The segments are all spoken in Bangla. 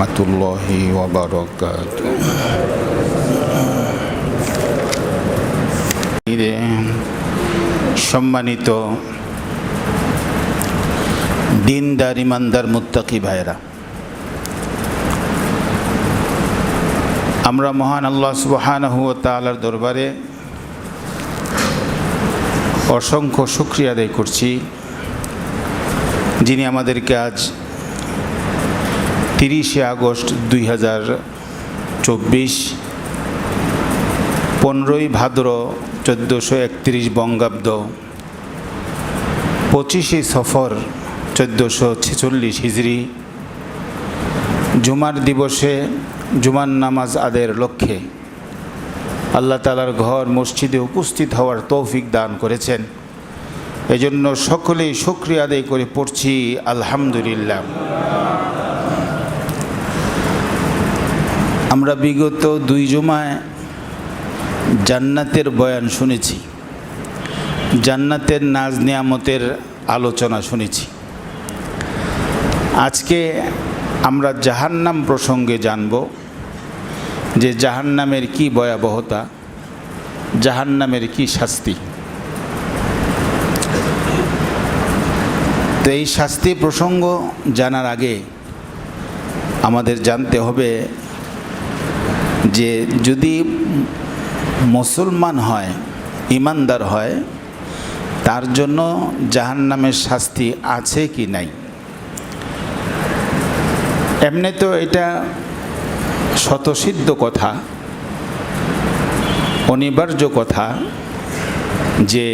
রহমতুল্লাহি ওবরকাত সম্মানিত দিনদার ইমানদার মুত্তাকি ভাইরা আমরা মহান আল্লাহ সুবাহানহু তালার দরবারে অসংখ্য শুক্রিয়া আদায় করছি, যিনি আমাদেরকে আজ তিরিশে আগস্ট দুই হাজার চব্বিশ, পনেরোই ভাদ্র চোদ্দোশো একত্রিশ বঙ্গাব্দ, পঁচিশে সফর চোদ্দোশো ছেচল্লিশ হিজড়ি জুমার দিবসে জুমার নামাজ আদের লক্ষ্যে আল্লাহ তালার ঘর মসজিদে উপস্থিত হওয়ার তৌফিক দান করেছেন। এজন্য সকলেই শুক্রিয়া আদায় করে পড়ছি, আলহামদুলিল্লাহ। আমরা বিগত দুই জুমায় জান্নাতের বয়ান শুনেছি, জান্নাতের নাজ নিয়ামতের আলোচনা শুনেছি। আজকে আমরা জাহান্নাম প্রসঙ্গে জানব যে জাহান্নামের কি ভয়াবহতা, জাহান্নামের কি শাস্তি। তো এই শাস্তি প্রসঙ্গ জানার আগে আমাদের জানতে হবে যে যদি মুসলমান হয়, ইমানদার হয়, তার জন্য জাহান্নামের শাস্তি আছে কি নাই? এমনি তো এটা শতসিদ্ধ কথা, অনিবার্য কথা যে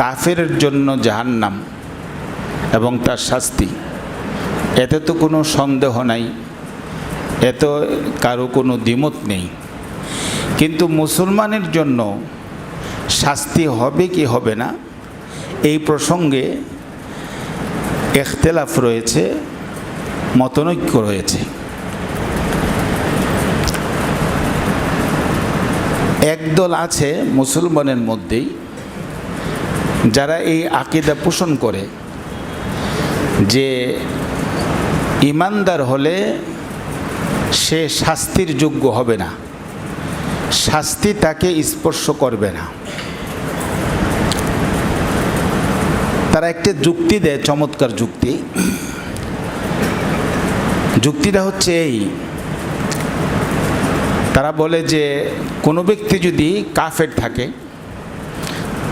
কাফের জন্য জাহান্নাম এবং তার শাস্তি, এতে তো কোনো সন্দেহ নাই। এত কারও কোনো দ্বিমত নেই। কিন্তু মুসলমানের জন্য শাস্তি হবে কি হবে না, এই প্রসঙ্গে এখতেলাফ রয়েছে, মতনৈক্য রয়েছে। একদল আছে মুসলমানের মধ্যেই, যারা এই আকিদা পোষণ করে যে ইমানদার হলে সে শাস্তির যোগ্য হবে না। শাস্তি তাকে স্পর্শ করবে না। তারা একটা যুক্তি দেয়, চমৎকার যুক্তি। যুক্তিটা হচ্ছে এই। তারা বলে যে, কোনো ব্যক্তি যদি কাফের থাকে,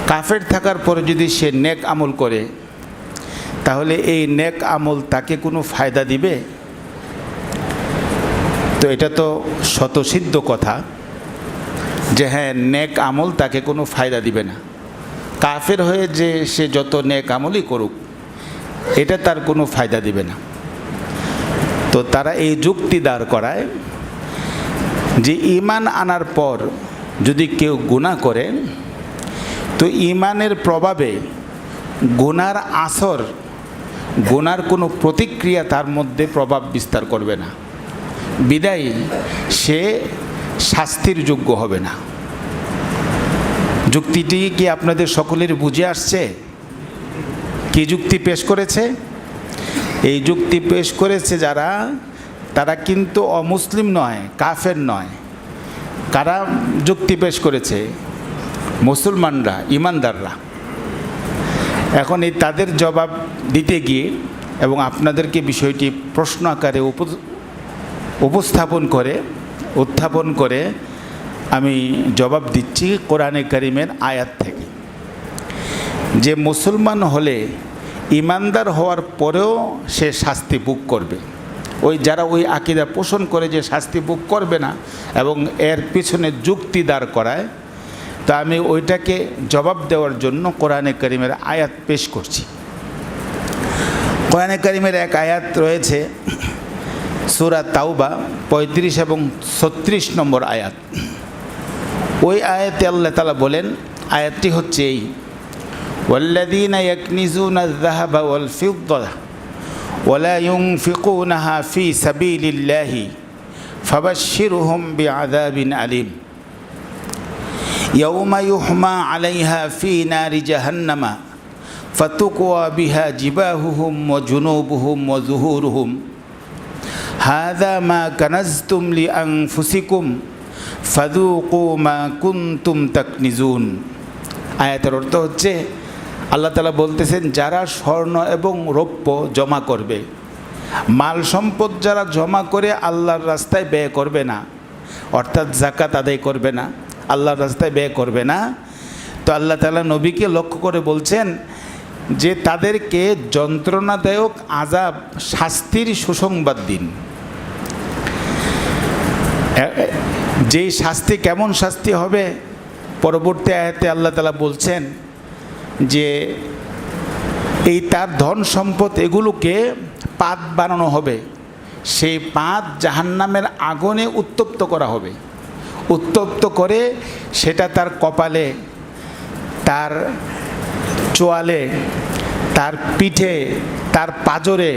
কাফের থাকার পরে যদি সে নেক আমল করে, তাহলে এই নেক আমল তাকে কোনো ফায়দা দিবে? তো এটা তো শতসিদ্ধ কথা যে হ্যাঁ নেক আমল তাকে কোনো ফায়দা দিবে না। কাফের হয়ে যে সে যত নেক আমলই করুক, এটা তার কোনো ফায়দা দিবে না। তো তারা এই যুক্তি দাঁড় করায় যে ইমান আনার পর যদি কেউ গুণা করে, তো ইমানের প্রভাবে গুনার আসর, গুনার কোনো প্রতিক্রিয়া তার মধ্যে প্রভাব বিস্তার করবে না। বিদায়, সে শাস্তির যোগ্য হবে না। যুক্তিটি কি আপনাদের সকলের বুঝে আসছে? কি যুক্তি পেশ করেছে? এই যুক্তি পেশ করেছে যারা, তারা কিন্তু অমুসলিম নয়, কাফের নয়। কারা যুক্তি পেশ করেছে? মুসলমানরা, ইমানদাররা। এখন এই তাদের জবাব দিতে গিয়ে এবং আপনাদেরকে বিষয়টি প্রশ্ন আকারে উপস্থাপন করে, উত্থাপন করে আমি জবাব দিচ্ছি কোরআনে করিমের আয়াত থেকে। যে মুসলমান হলে ইমানদার হওয়ার পরেও সে শাস্তি বুক করবে। ওই যারা ওই আকিদা পোষণ করে যে শাস্তি বুক করবে না এবং এর পিছনে যুক্তি দাঁড় করায়, তা আমি ওইটাকে জবাব দেওয়ার জন্য কোরআনে করিমের আয়াত পেশ করছি। কোরআনে করিমের এক আয়াত রয়েছে সুরা তাওবা পঁয়ত্রিশ এবং ছত্রিশ নম্বর আয়াত ওই আয়াতে আল্লাহ তালা বলেন আয়াতটি হচ্ছে এই والذين يكنزون الذهب والفضة ولا ينفقونها في سبيل الله فبشرهم بعذاب أليم يوم يحمى عليها في نار جهنم فتقوى بها جباههم وجنوبهم وظهورهم হাদা মা কানাজতুম লি আনফুসিকুম ফাদুকু মা কুনতুম তাকনিজুন। আয়াতের অর্থ হচ্ছে, আল্লাহ তালা বলতেছেন, যারা স্বর্ণ এবং রৌপ্য জমা করবে, মাল সম্পদ যারা জমা করে আল্লাহর রাস্তায় ব্যয় করবে না, অর্থাৎ জাকাত আদায় করবে না, আল্লাহর রাস্তায় ব্যয় করবে না, তো আল্লাহ তালা নবীকে লক্ষ্য করে বলছেন যে তাদেরকে যন্ত্রণাদায়ক আজাব শাস্তির সুসংবাদ দিন। যেই শাস্তি কেমন শাস্তি হবে, পরবর্তী আয়াতে আল্লাহ তালা বলছেন যে এই তার ধন সম্পদ এগুলোকে পাত বানানো হবে। সেই পাত জাহান্নামের আগুনে উত্তপ্ত করা হবে। উত্তপ্ত করে সেটা তার কপালে, তার চোয়ালে, তার পিঠে, তার পাজরে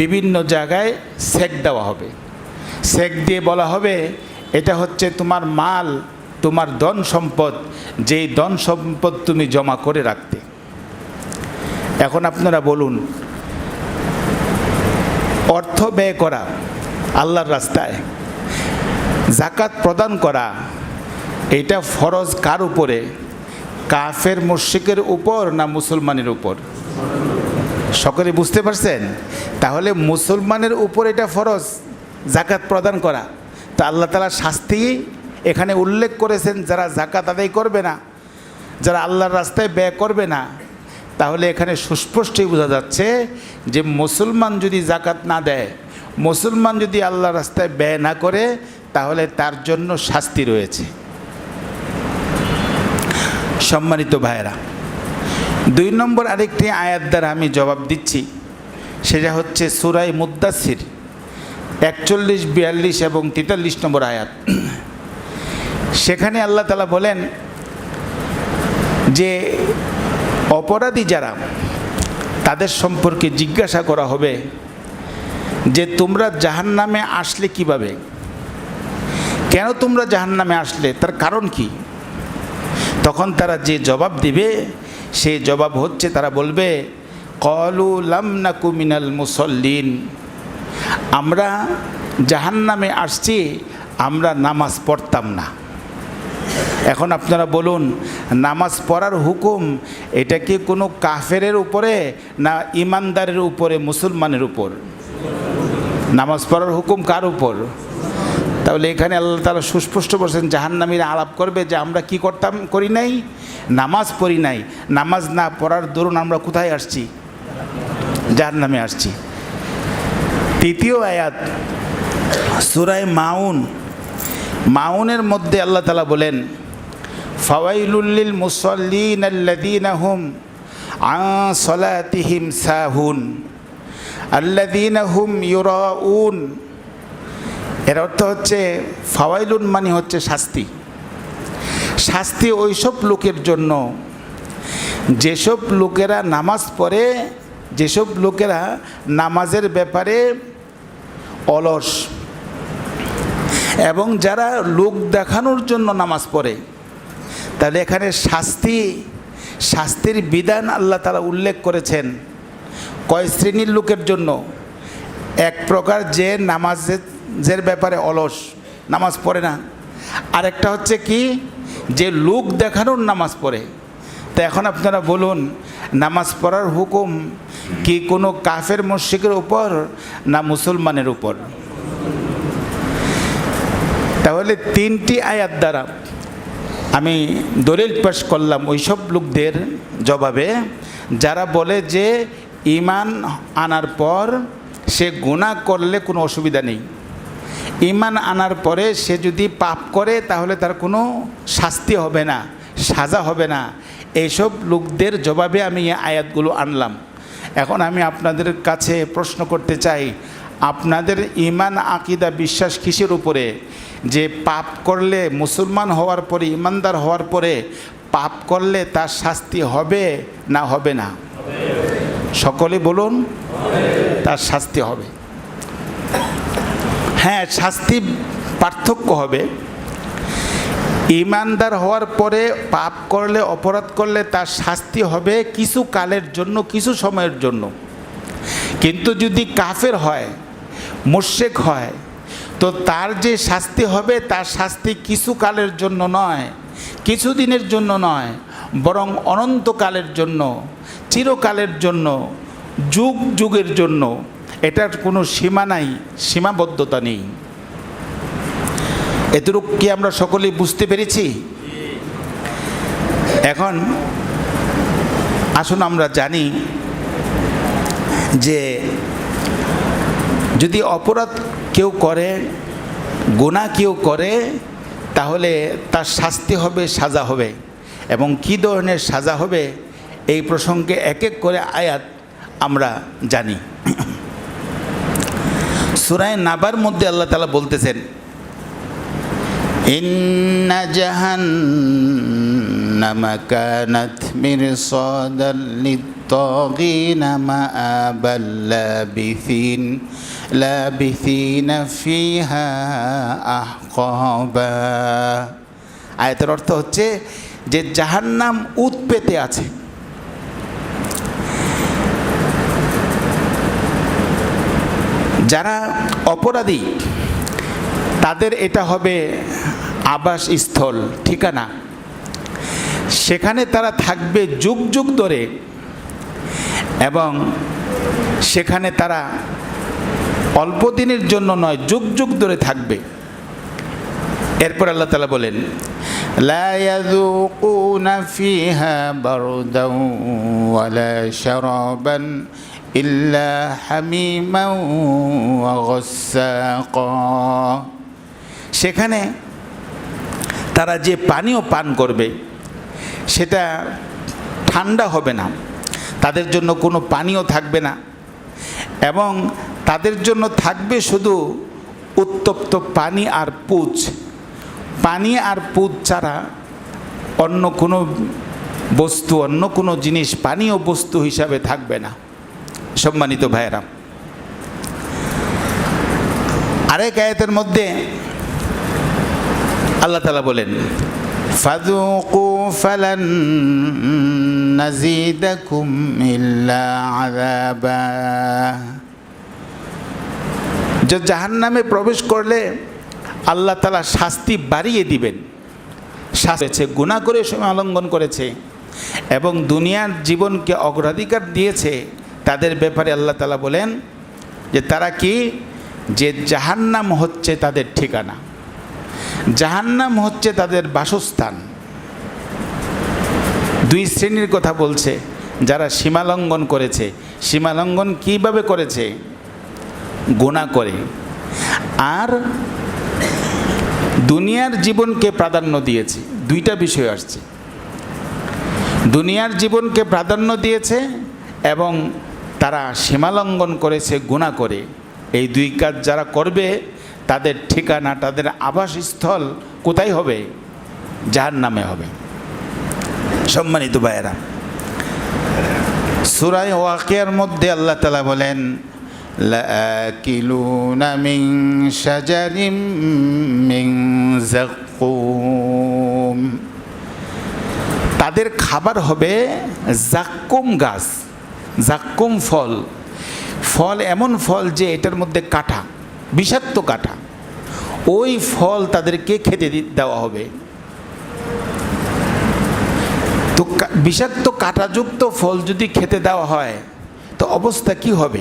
বিভিন্ন জায়গায় সেক দেওয়া হবে। সেক দিয়ে বলা হবে, এটা হচ্ছে তোমার মাল, তোমার ধন সম্পদ, যেই ধন সম্পদ তুমি জমা করে রাখতে। এখন আপনারা বলুন, অর্থ ব্যয় করা আল্লাহর রাস্তায় জাকাত প্রদান করা, এটা ফরজ কার উপরে? কাফের মুশিকের উপর না মুসলমানের উপর? সকলে বুঝতে পারছেন? তাহলে মুসলমানের উপর এটা ফরজ। জাকাত প্রদান করা। তা আল্লাহ তালা শাস্তি এখানে উল্লেখ করেছেন, যারা জাকাত আদায় করবে না, যারা আল্লাহর রাস্তায় ব্যয় করবে না, তাহলে এখানে সুস্পষ্টই বোঝা যাচ্ছে যে মুসলমান যদি জাকাত না দেয়, মুসলমান যদি আল্লাহর রাস্তায় ব্যয় না করে, তাহলে তার জন্য শাস্তি রয়েছে। সম্মানিত ভাইয়েরা, দুই নম্বর আরেকটি আয়াত দ্বারা আমি জবাব দিচ্ছি, সেটা হচ্ছে সুরাই মুদাসির একচল্লিশ, বিয়াল্লিশ এবং তেতাল্লিশ নম্বর আয়াত। সেখানে আল্লাহ তালা বলেন যে, অপরাধী যারা, তাদের সম্পর্কে জিজ্ঞাসা করা হবে যে, তোমরা জাহান্নামে আসলে কীভাবে? কেন তোমরা জাহান্নামে আসলে? তার কারণ কি? তখন তারা যে জবাব দিবে, সেই জবাব হচ্ছে, তারা বলবে, কলু লামনাকু মিনাল মুসল্লিন। আমরা জাহান্নামে আসছি, আমরা নামাজ পড়তাম না। এখন আপনারা বলুন, নামাজ পড়ার হুকুম এটা কি কোনো কাফেরের উপরে না ইমানদারের উপরে, মুসলমানের উপর? নামাজ পড়ার হুকুম কার উপর? তাহলে এখানে আল্লাহ তালা সুস্পষ্ট বলছেন, জাহান্নামীরা আলাপ করবে যে আমরা কি করতাম, করি নাই, নামাজ পড়ি নাই। নামাজ না পড়ার দরুন আমরা কোথায় আসছি? জাহান্নামে আসছি। তৃতীয় আয়াত, সুরায় মাউন। মাউনের মধ্যে আল্লাহ তালা বলেন ফাওয়াইলুল্লিল মুসল্লিন আল্লাদিনা হুম সলাতিহিম সাহুন। আল্লাদিনা হুম ইউরাউন। এর অর্থ হচ্ছে, ফাওয়াইলুন মানে হচ্ছে শাস্তি। শাস্তি ওইসব লোকের জন্য, যেসব লোকেরা নামাজ পড়ে, যেসব লোকেরা নামাজের ব্যাপারে অলস। এবং যারা লোক দেখানোর জন্য নামাজ পড়ে, তাহলে এখানে শাস্তি, শাস্তির বিধান আল্লাহ তালা উল্লেখ করেছেন কয় শ্রেণির লোকের জন্য? এক প্রকার যে নামাজের ব্যাপারে অলস, নামাজ পড়ে না। আরেকটা হচ্ছে কি? যে লোক দেখানোর নামাজ পড়ে। তা এখন আপনারা বলুন, নামাজ পড়ার হুকুম কি কোনো কাফের মস্যিকের উপর না মুসলমানের উপর? তাহলে তিনটি আয়াত দ্বারা আমি দলিল পেশ করলাম ওইসব লোকদের জবাবে, যারা বলে যে ইমান আনার পর সে গুণা করলে কোনো অসুবিধা নেই। ইমান আনার পরে সে যদি পাপ করে তাহলে তার কোনো শাস্তি হবে না, সাজা হবে না। এইসব লোকদের জবাবে আমি আয়াতগুলো আনলাম। এখন আমি আপনাদের কাছে প্রশ্ন করতে চাই, আপনাদের ইমান আকিদা, বিশ্বাস কিসের উপরে? যে পাপ করলে মুসলমান হওয়ার পরে ইমানদার হওয়ার পরে পাপ করলে তার শাস্তি হবে না হবে না? সকলে বলুন, তার শাস্তি হবে। হ্যাঁ শাস্তি পার্থক্য হবে। ইমানদার হওয়ার পরে পাপ করলে, অপরাধ করলে তার শাস্তি হবে কিছু কালের জন্য, কিছু সময়ের জন্য। কিন্তু যদি কাফের হয় মোশেক হয়, তো তার যে শাস্তি হবে, তার শাস্তি কিছু কালের জন্য নয়, কিছু দিনের জন্য নয়, বরং অনন্তকালের জন্য, চিরকালের জন্য, যুগ যুগের জন্য। এটার কোনো সীমা নাই, সীমাবদ্ধতা নেই। এতটুক কি আমরা সকলেই বুঝতে পেরেছি? এখন আসুন আমরা জানি যে যদি অপরাধ কেউ করে গুণা কেউ করে, তাহলে তার শাস্তি হবে, সাজা হবে। এবং কী ধরনের সাজা হবে, এই প্রসঙ্গে এক এক করে আয়াত আমরা জানি। সুরায় নাবার মধ্যে আল্লাহ তালা বলতেছেন إن جهنم كانت مرصادا للطاغين مآبا لابثين لابثين فيها أحقابا আয়াতের অর্থ হচ্ছে যে জাহান্নাম উৎপেতে আছে যারা অপরাধী তাদের এটা হবে আবাসস্থল ঠিকানা সেখানে তারা থাকবে যুগ যুগ ধরে এবং সেখানে তারা অল্প দিনের জন্য নয়, যুগ যুগ ধরে থাকবে। এরপর আল্লাহ তালা বলেন ইল্লা হামিমা সেখানে তারা যে পানীয় পান করবে, সেটা ঠান্ডা হবে না। তাদের জন্য কোনো পানীয় থাকবে না এবং তাদের জন্য থাকবে শুধু উত্তপ্ত পানি আর পুচ। পানি আর পুচ ছাড়া অন্য কোনো বস্তু, অন্য কোনো জিনিস পানীয় বস্তু হিসাবে থাকবে না। সম্মানিত ভাইয়েরা, আরেক আয়াতের মধ্যে আল্লাহ তালা বলেন ফাদুকু ফালান নাজিদাকুম ইল্লা আযাবা। যে জাহান্নামে প্রবেশ করলে আল্লাহ তালা শাস্তি বাড়িয়ে দিবেন। শাস্তি গুণা করে সময় অলঙ্ঘন করেছে এবং দুনিয়ার জীবনকে অগ্রাধিকার দিয়েছে। তাদের ব্যাপারে আল্লাহ তালা বলেন যে তারা কি? যে জাহান্নাম হচ্ছে তাদের ঠিকানা। জাহান্নাম হচ্ছে তাদের বাসস্থান। দুই শ্রেণির কথা বলছে, যারা সীমালঙ্ঘন করেছে। সীমালঙ্ঘন কীভাবে করেছে? গোনা করে। আর দুনিয়ার জীবনকে প্রাধান্য দিয়েছে। দুইটা বিষয় আসছে। দুনিয়ার জীবনকে প্রাধান্য দিয়েছে এবং তারা সীমালঙ্ঘন করেছে গুণা করে। এই দুই কাজ যারা করবে তাদের ঠিকানা তাদের আবাসস্থল কোথায় হবে যার নামে হবে সম্মানিত ভাইয়েরা সুরায় ওয়াকিয়ার মধ্যে আল্লাহ তালা বলেন لآكلون من شجر من زقوم তাদের খাবার হবে জাক্কুম গাছ জাক্কুম ফল ফল এমন ফল যে এটার মধ্যে কাঁটা বিষাক্ত কাঁটা। ওই ফল তাদেরকে খেতে দেওয়া হবে। তো বিষাক্ত কাঁটাযুক্ত ফল যদি খেতে দেওয়া হয়, তো অবস্থা কি হবে?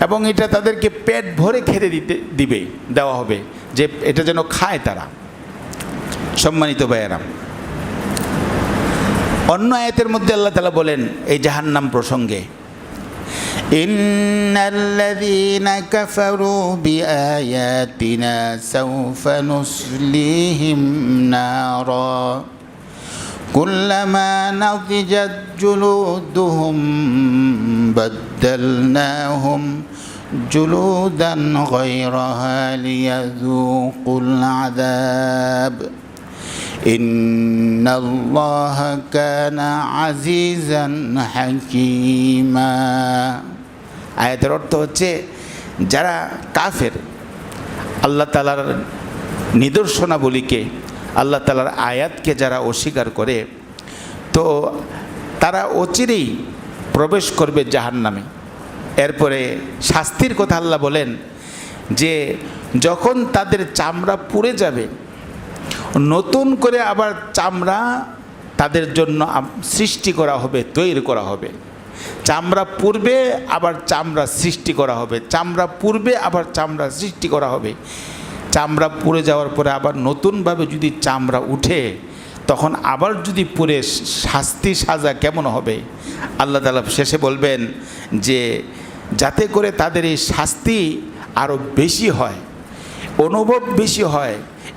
এবং এটা তাদেরকে পেট ভরে খেতে দিতে, দিবে, দেওয়া হবে। যে, এটা যেন খায় তারা। সম্মানিত ভাইয়েরা অন্য আয়াতের মধ্যে আল্লাহ তালা বলেন এই জাহান্নাম প্রসঙ্গে إن الذين كفروا بآياتنا سوف نصليهم نارا كلما نضجت جلودهم بدلناهم جلودا غيرها ليذوقوا العذاب إن الله كان عزيزا حكيما আয়াতের অর্থ হচ্ছে যারা কাফের আল্লাহ তালার নিদর্শনাবলীকে আল্লাহ তালার আয়াতকে যারা অস্বীকার করে তো তারা অচিরেই প্রবেশ করবে জাহান্নামে এরপরে শাস্তির কথা আল্লাহ বলেন যে যখন তাদের চামড়া পুড়ে যাবে নতুন করে আবার চামড়া তাদের জন্য সৃষ্টি করা হবে, তৈরি করা হবে। চামড়া পূর্বে আবার চামড়া সৃষ্টি করা হবে। চামড়া পূর্বে আবার চামড়া সৃষ্টি করা হবে। চামড়া পুড়ে যাওয়ার পরে আবার নতুনভাবে যদি চামড়া উঠে, তখন আবার যদি পুড়ে শাস্তি সাজা কেমন হবে? আল্লাহ তালা শেষে বলবেন যে, যাতে করে তাদের এই শাস্তি আরও বেশি হয়, অনুভব বেশি হয়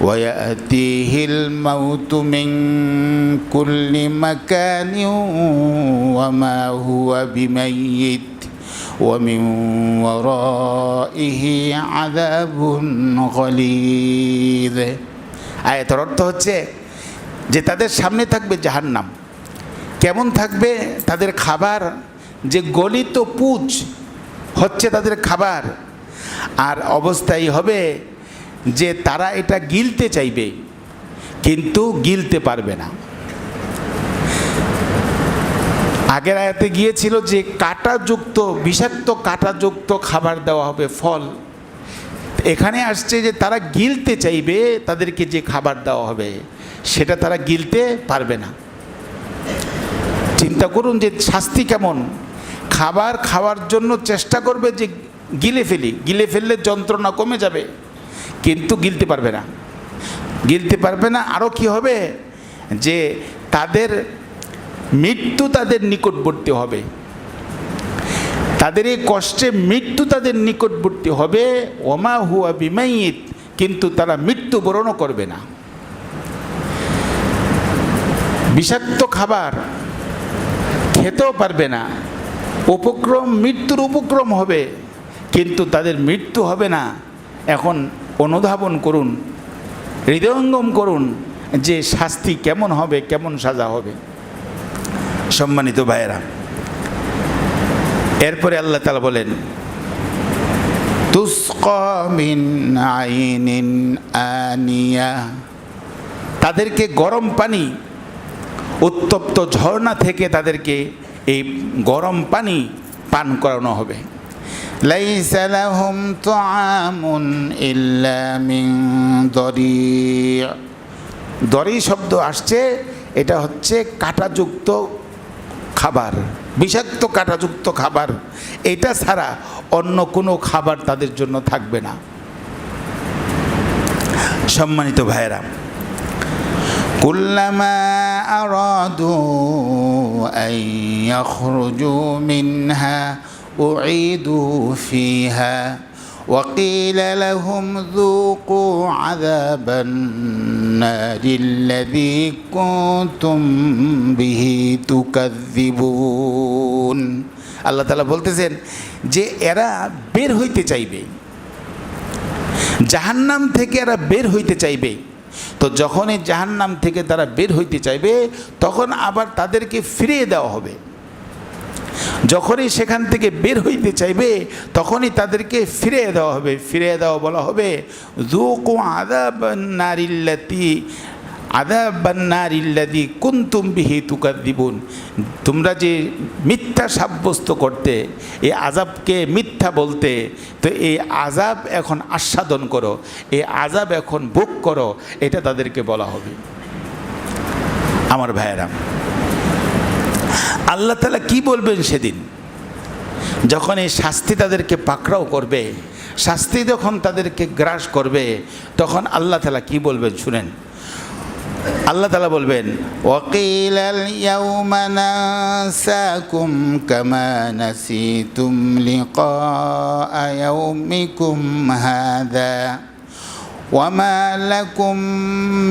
ويأتيه الموت من كل مكان وما هو بميت ومن ورائه عذاب غليظ আয়াতের অর্থ হচ্ছে যে তাদের সামনে থাকবে জাহান্নাম কেমন থাকবে তাদের খাবার যে গলিত পুচ হচ্ছে তাদের খাবার আর অবস্থাই হবে যে তারা এটা গিলতে চাইবে, কিন্তু গিলতে পারবে না। আগের আয়াতে গিয়েছিল যে কাঁটাযুক্ত, বিষাক্ত কাঁটাযুক্ত খাবার দেওয়া হবে, ফল। এখানে আসছে যে তারা গিলতে চাইবে, তাদেরকে যে খাবার দেওয়া হবে, সেটা তারা গিলতে পারবে না। চিন্তা করুন যে শাস্তি কেমন? খাবার খাওয়ার জন্য চেষ্টা করবে যে গিলে ফেলি, গিলে ফেললে যন্ত্রণা কমে যাবে। কিন্তু গিলতে পারবে না। গিলতে পারবে না আরও কি হবে? যে তাদের মৃত্যু তাদের নিকটবর্তী হবে। তাদের এই কষ্টে মৃত্যু তাদের নিকটবর্তী হবে। ওমা হুয়া বিমাইত কিন্তু তারা মৃত্যুবরণও করবে না। বিষাক্ত খাবার খেতেও পারবে না। উপক্রম, মৃত্যুর উপক্রম হবে, কিন্তু তাদের মৃত্যু হবে না। এখন অনুধাবন করুন, হৃদয়ঙ্গম করুন যে শাস্তি কেমন হবে, কেমন সাজা হবে। সম্মানিত ভাইয়েরা, এরপরে আল্লাহ তালা বলেন তাদেরকে গরম পানি, উত্তপ্ত ঝর্ণা থেকে তাদেরকে এই গরম পানি পান করানো হবে। ليس لهم طعام إلا من ضريع দরি শব্দ আসছে এটা হচ্ছে কাঁটাযুক্ত খাবার বিষাক্ত কাঁটাযুক্ত খাবার এটা ছাড়া অন্য কোনো খাবার তাদের জন্য থাকবে না সম্মানিত ভাইয়েরা كلما أرادوا أن يخرجوا منها أعيدوا فيها وقيل لهم ذوقوا عذاب النار الذي كنتم به تكذبون আল্লাহ তালা বলতেছেন যে এরা বের হইতে চাইবে জাহান্নাম থেকে এরা বের হইতে চাইবে তো যখনই জাহান্নাম থেকে তারা বের হইতে চাইবে তখন আবার তাদেরকে ফিরিয়ে দেওয়া হবে যখনই সেখান থেকে বের হইতে চাইবে, তখনই তাদেরকে ফিরিয়ে দেওয়া হবে। ফিরিয়ে দেওয়া বলা হবে জুকু আদাব নারিল্লাতি আদাব আদাবান্নারিল্লাদি কুন্তুম বিহি তুকার দিবুন তোমরা যে মিথ্যা সাব্যস্ত করতে, এই আজাবকে মিথ্যা বলতে, তো এই আজাব এখন আস্বাদন করো, এই আজাব এখন ভোগ করো, এটা তাদেরকে বলা হবে। আমার ভাইয়েরা আল্লাহ তালা কি বলবেন সেদিন? যখন এই শাস্তি তাদেরকে পাকড়াও করবে, শাস্তি যখন তাদেরকে গ্রাস করবে, তখন আল্লাহ তালা কি বলবেন শুনেন? আল্লাহ তালা বলবেন ওয়াকিলাল ইয়াউমা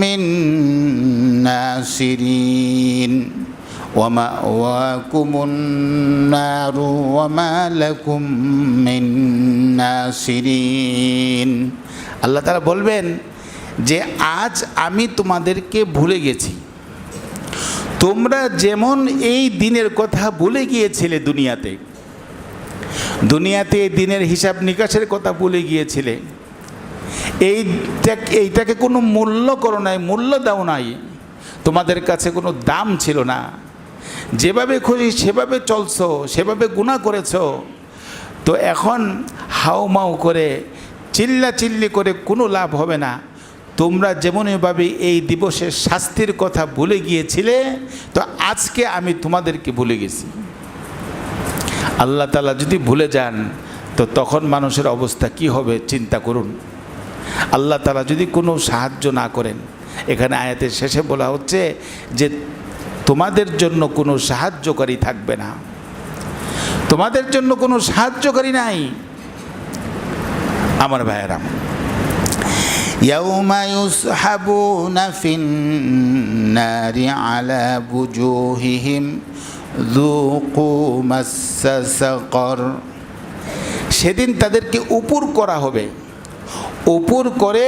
মিন নাসিরিন। ومأواكم النار وما لكم من ناصرين আল্লাহ তারা বলবেন যে আজ আমি তোমাদেরকে ভুলে গেছি তোমরা যেমন এই দিনের কথা ভুলে গিয়েছিলে দুনিয়াতে দুনিয়াতে এই দিনের হিসাব নিকাশের কথা ভুলে গিয়েছিলে এইটা এইটাকে কোনো মূল্য করো নাই মূল্য দাও নাই তোমাদের কাছে কোনো দাম ছিল না যেভাবে খুশি, সেভাবে চলছো, সেভাবে গুণা করেছ। তো এখন হাউমাউ করে, চিল্লা চিল্লি করে কোনো লাভ হবে না। তোমরা যেমনভাবে এই দিবসের শাস্তির কথা ভুলে গিয়েছিলে, তো আজকে আমি তোমাদেরকে ভুলে গেছি। আল্লাহ তালা যদি ভুলে যান, তো তখন মানুষের অবস্থা কি হবে চিন্তা করুন। আল্লাহ তালা যদি কোনো সাহায্য না করেন, এখানে আয়াতের শেষে বলা হচ্ছে যে তোমাদের জন্য কোনো সাহায্যকারী থাকবে না তোমাদের জন্য কোনো সাহায্যকারী নাই আমার ভাইয়েরাম يوم يسحبون في النار على وجوههم ذوقوا مس سقر সেদিন তাদেরকে উপর করা হবে উপর করে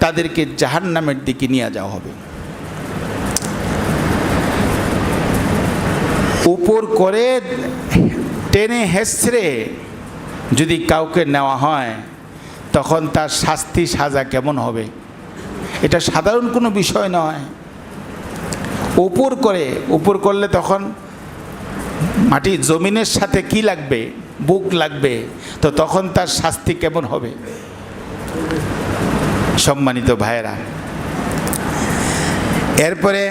তাদেরকে জাহান নামের দিকে নিয়ে যাওয়া হবে উপর করে টেনে হেসড়ে যদি কাউকে নেওয়া হয়, তখন তার শাস্তি সাজা কেমন হবে? এটা সাধারণ কোনো বিষয় নয়। উপর করে, উপর করলে তখন মাটি জমিনের সাথে কি লাগবে? বুক লাগবে। তো তখন তার শাস্তি কেমন হবে? সম্মানিত ভাইয়েরা এরপরে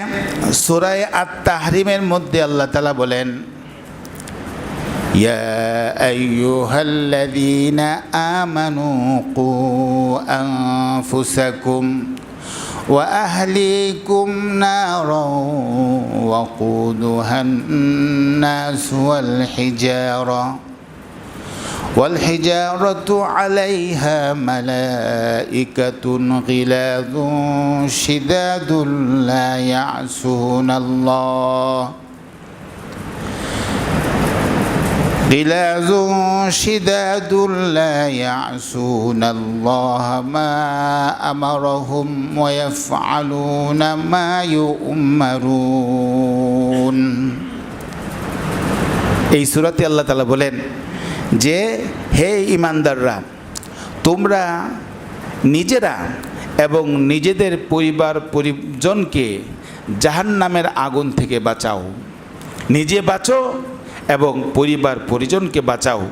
সুরায় আত তাহরিমের মধ্যে আল্লাহ তালা বলেন يا أيها الذين آمنوا قوا أنفسكم وأهليكم نارا وقودها الناس والحجارة والحجارة عليها ملائكة غلاظ شداد لا يعصون الله غلاظ شداد لا يعصون الله ما أمرهم ويفعلون ما يؤمرون এই সুরাতে আল্লাহ তালা বলেন যে, হে ইমানদাররা, তোমরা নিজেরা এবং নিজেদের পরিবার, পরিজনকে জাহান্নামের আগুন থেকে বাঁচাও। নিজে বাঁচো এবং পরিবার, পরিজনকে বাঁচাও।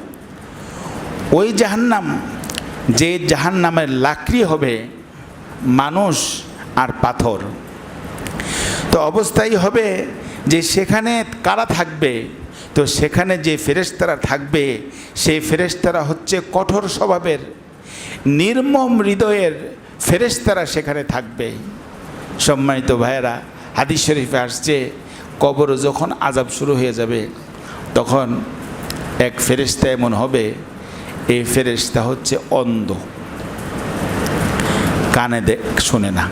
ওই জাহান্নাম যে জাহান্নামের লাকড়ি হবে মানুষ আর পাথর। তো অবস্থাই হবে যে সেখানে কারা থাকবে তো সেখানে যে ফেরেস্তারা থাকবে, সেই ফেরেশতারা হচ্ছে কঠোর স্বভাবের, নির্মম হৃদয়ের ফেরেশতারা সেখানে থাকবে। সম্মানিত ভাইয়েরা, হাদিস শরীফে আসছে, কবর যখন আজাব শুরু হয়ে যাবে, তখন এক ফেরেশতা এমন হবে, এই ফেরেশতা হচ্ছে অন্ধ। কানে দেখ শোনে না।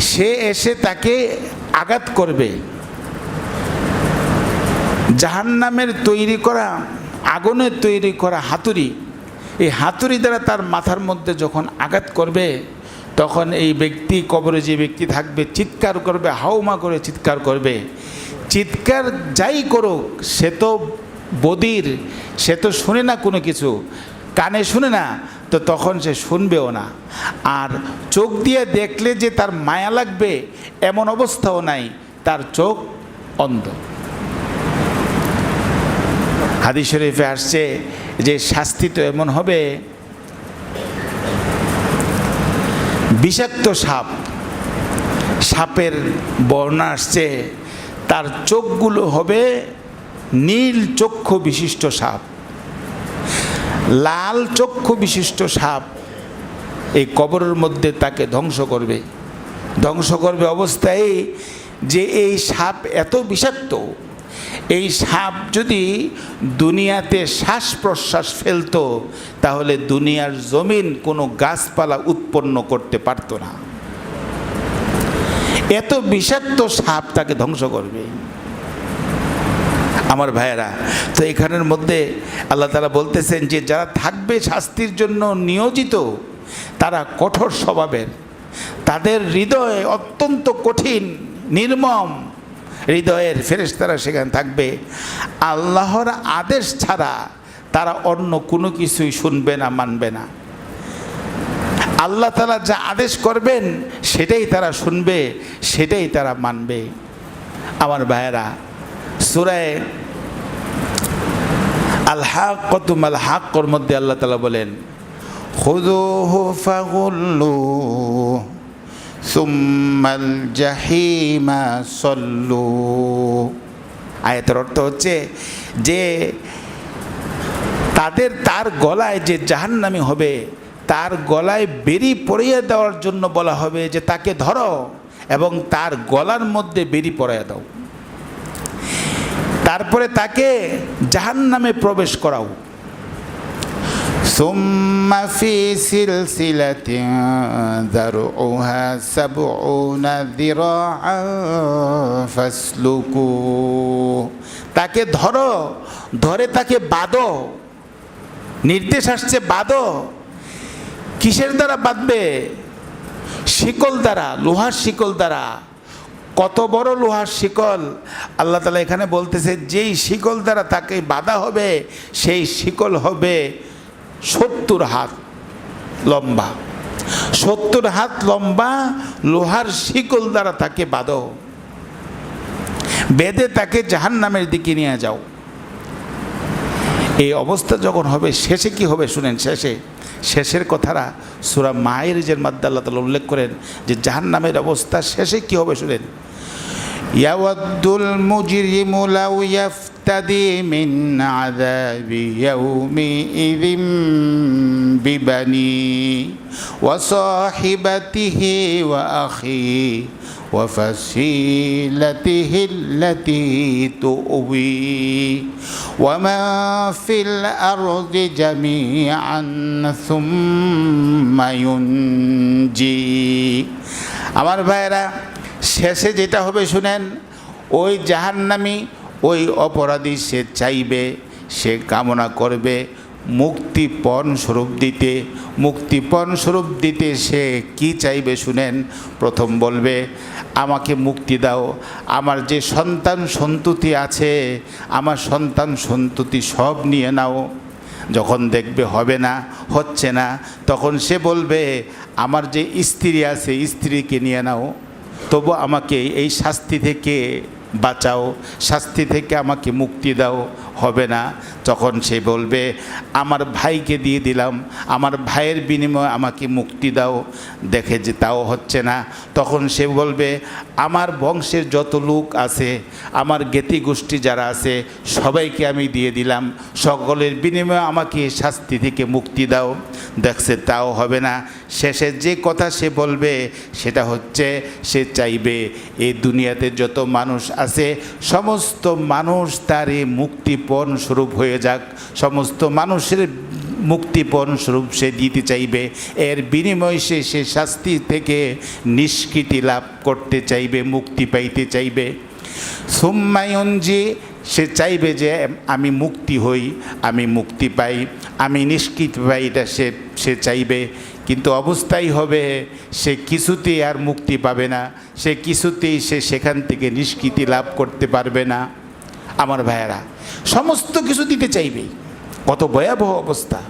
সে এসে তাকে আঘাত করবে। জাহান্নামের তৈরি করা, আগুনের তৈরি করা হাতুড়ি, এই হাতুড়ি দ্বারা তার মাথার মধ্যে যখন আঘাত করবে, তখন এই ব্যক্তি কবরে যে ব্যক্তি থাকবে, চিৎকার করবে, হাউমা করে চিৎকার করবে। চিৎকার যাই করুক, সে তো বদির, সে তো শুনে না কোনো কিছু, কানে শুনে না, তো তখন সে শুনবেও না। আর চোখ দিয়ে দেখলে যে তার মায়া লাগবে, এমন অবস্থাও নাই, তার চোখ অন্ধ। হাদিস শরীফে আসছে যে শাস্তি তো এমন হবে। বিষাক্ত সাপ, সাপের বর্ণনা আসছে, তার চোখগুলো হবে নীল চক্ষু বিশিষ্ট সাপ। লাল চক্ষু বিশিষ্ট সাপ এই কবরের মধ্যে তাকে ধ্বংস করবে। ধ্বংস করবে অবস্থায় যে এই সাপ এত বিষাক্ত এই সাপ যদি দুনিয়াতে শ্বাস প্রশ্বাস ফেলতো, তাহলে দুনিয়ার জমিন কোনো গাছপালা উৎপন্ন করতে পারতো না। এত বিষাক্ত সাপ তাকে ধ্বংস করবে। আমার ভাইয়েরা, তো এখানের মধ্যে আল্লাহ তালা বলতেছেন যে, যারা থাকবে শাস্তির জন্য নিয়োজিত, তারা কঠোর স্বভাবের, তাদের হৃদয় অত্যন্ত কঠিন, নির্মম হৃদয়ের ফেরেস্তারা সেখানে থাকবে। আল্লাহর আদেশ ছাড়া তারা অন্য কোনো কিছুই শুনবে না, মানবে না। আল্লাহ তালা যা আদেশ করবেন, সেটাই তারা শুনবে, সেটাই তারা মানবে। আমার ভাইয়েরা, সুরায় আল্লাহ কতুম আল্লাহ কর মধ্যে আল্লাহ তালা বলেন খুদু ফাগুল্লু ثم الجحيم صلوه আয়াতের অর্থ হচ্ছে যে তাদের তার গলায় যে জাহান্নামি হবে তার গলায় বেরি পরিয়ে দেওয়ার জন্য বলা হবে যে তাকে ধরো এবং তার গলার মধ্যে বেরি পরাইয়া দাও তারপরে তাকে জাহান্নামে প্রবেশ করাও ثم في سلسلة ذرعها سبعون ذراعا فاسلكوه তাকে ধরো ধরে তাকে বাঁধো নির্দেশ আসছে বাঁধো কিসের দ্বারা বাঁধবে শিকল দ্বারা লোহার শিকল দ্বারা কত বড় লোহার শিকল আল্লাহ তালা এখানে বলতেছে যেই শিকল দ্বারা তাকে বাঁধা হবে সেই শিকল হবে সত্তর হাত লম্বা। সত্তর হাত লম্বা লোহার শিকল দ্বারা তাকে বাঁধ। বেদে তাকে জাহান নামের দিকে নিয়ে যাও। এই অবস্থা যখন হবে, শেষে কি হবে শুনেন, শেষে। শেষের কথারা সুরা মায়ের যে মাদ্দা আল্লাহ তালা উল্লেখ করেন যে জাহান নামের অবস্থা শেষে কি হবে শুনেন? ইয়াওয়াদ্দুল মুজিরিমু লাউ يفتدي من عذاب يومئذ ببنيه وصاحبته وأخيه وفصيلته التي تؤويه ومن في الأرض جميعا ثم ينجيه আমার ভাইয়েরা শেষে যেটা হবে শুনেন ওই জাহান্নামি ওই অপরাধী সে চাইবে, সে কামনা করবে, মুক্তিপণ স্বরূপ দিতে। মুক্তিপণ স্বরূপ দিতে সে কি চাইবে শুনেন? প্রথম বলবে, আমাকে মুক্তি দাও। আমার যে সন্তান সন্ততি আছে, আমার সন্তান সন্ততি সব নিয়ে নাও। যখন দেখবে হবে না, হচ্ছে না, তখন সে বলবে, আমার যে স্ত্রী আছে, স্ত্রীকে নিয়ে নাও। তবু আমাকে এই শাস্তি থেকে বাঁচাও শাস্তি থেকে আমাকে মুক্তি দাও। হবে না। তখন সে বলবে, আমার ভাইকে দিয়ে দিলাম। আমার ভাইয়ের বিনিময়ে আমাকে মুক্তি দাও। দেখে যে তাও হচ্ছে না। তখন সে বলবে, আমার বংশের যত লোক আছে, আমার জ্ঞাতি গোষ্ঠী যারা আছে, সবাইকে আমি দিয়ে দিলাম। সকলের বিনিময়ে আমাকে শাস্তি থেকে মুক্তি দাও। দেখছে তাও হবে না। শেষে যে কথা সে বলবে, সেটা হচ্ছে, সে চাইবে এই দুনিয়াতে যত মানুষ আছে, সমস্ত মানুষ তার এই মুক্তিপণ স্বরূপ হয়ে যাক। সমস্ত মানুষের মুক্তিপণ স্বরূপ সে দিতে চাইবে। এর বিনিময়ে সে সে শাস্তি থেকে নিষ্কৃতি লাভ করতে চাইবে, মুক্তি পাইতে চাইবে। সুম্মায়ঞ্জি সে চাইবে যে আমি মুক্তি হই, আমি মুক্তি পাই, আমি নিষ্কৃতি পাই, এটা সে সে চাইবে। কিন্তু অবস্থাই হবে, সে কিছুতেই আর মুক্তি পাবে না, সে কিছুতেই সে সেখান থেকে নিষ্কৃতি লাভ করতে পারবে না। আমার ভাইয়েরা, সমস্ত কিছু দিতে চাইবে। কত ভয়াবহ অবস্থা।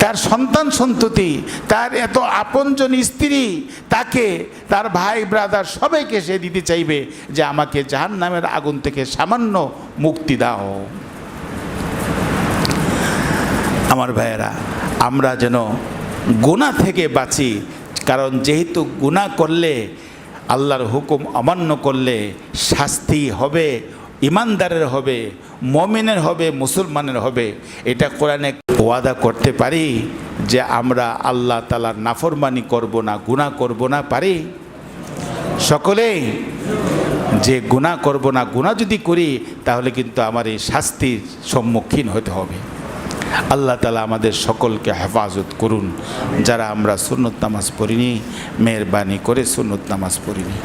তার সন্তান সন্ততি, তার এত আপনজন স্ত্রী, তাকে, তার ভাই ব্রাদার সবাইকে সে দিতে চাইবে যে আমাকে জাহান নামের আগুন থেকে সামান্য মুক্তি দাও। আমার ভাইয়েরা, আমরা যেন গুণা থেকে বাঁচি, কারণ যেহেতু গুণা করলে, আল্লাহর হুকুম অমান্য করলে শাস্তি হবে ইমানদারের হবে, মমিনের হবে, মুসলমানের হবে, এটা কোরআনে ওয়াদা করতে পারি যে আমরা আল্লাহ তালার নাফরমানি করব না গুণা করব না পারি। সকলেই যে গুণা করব না গুণা যদি করি, তাহলে কিন্তু আমার এই শাস্তির সম্মুখীন হতে হবে। আল্লাহ তালা আমাদের সকলকে হেফাজত করুন। যারা আমরা সুন্নত নামাজ পড়িনি, মেহরবানি করে সুন্নত নামাজ পড়িনি।